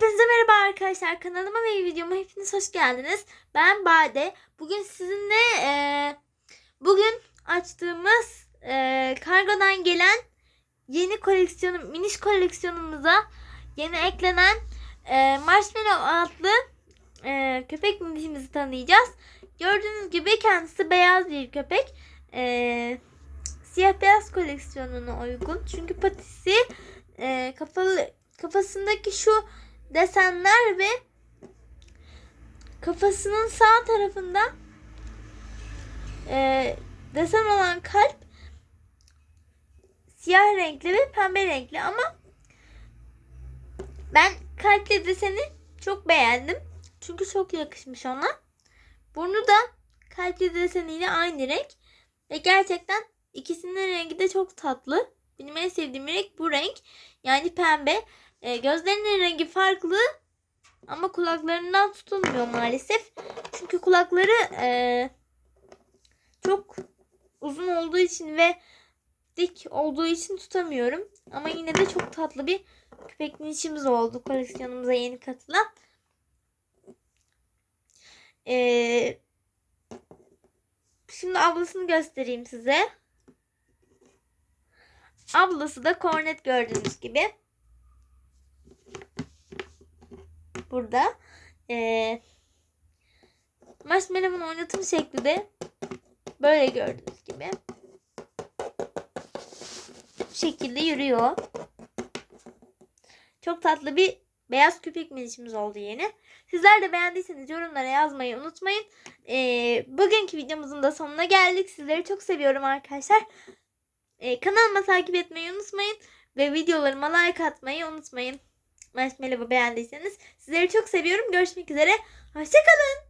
Hepinize merhaba arkadaşlar. Kanalıma ve videoma hepiniz hoş geldiniz. Ben Bade. Bugün sizinle e, bugün açtığımız e, kargodan gelen yeni koleksiyonum, miniş koleksiyonumuza yeni eklenen e, Marshmallow adlı e, köpek minişimizi tanıyacağız. Gördüğünüz gibi kendisi beyaz bir köpek. E, siyah beyaz koleksiyonuna uygun. Çünkü patisi e, kafalı kafasındaki şu desenler ve kafasının sağ tarafında e, desen olan kalp siyah renkli ve pembe renkli ama ben kalpli deseni çok beğendim. Çünkü çok yakışmış ona. Burnu da kalpli deseniyle aynı renk. Ve gerçekten ikisinin rengi de çok tatlı. Benim en sevdiğim renk bu renk. Yani pembe. E, gözlerinin rengi farklı ama kulaklarından tutulmuyor maalesef. Çünkü kulakları e, çok uzun olduğu için ve dik olduğu için tutamıyorum. Ama yine de çok tatlı bir köpek minişimiz oldu koleksiyonumuza yeni katılan. E, şimdi ablasını göstereyim size. Ablası da kornet gördüğünüz gibi. Burada. Ee, Marshmallow'un oynatım şekli de böyle gördüğünüz gibi. Bu şekilde yürüyor. Çok tatlı bir beyaz köpek minişimiz oldu yeni. Sizler de beğendiyseniz yorumlara yazmayı unutmayın. Ee, bugünkü videomuzun da sonuna geldik. Sizleri çok seviyorum arkadaşlar. Ee, kanalıma takip etmeyi unutmayın. Ve videolarıma like atmayı unutmayın. Marshmallow'u beğendiyseniz. Sizleri çok seviyorum. Görüşmek üzere. Hoşçakalın.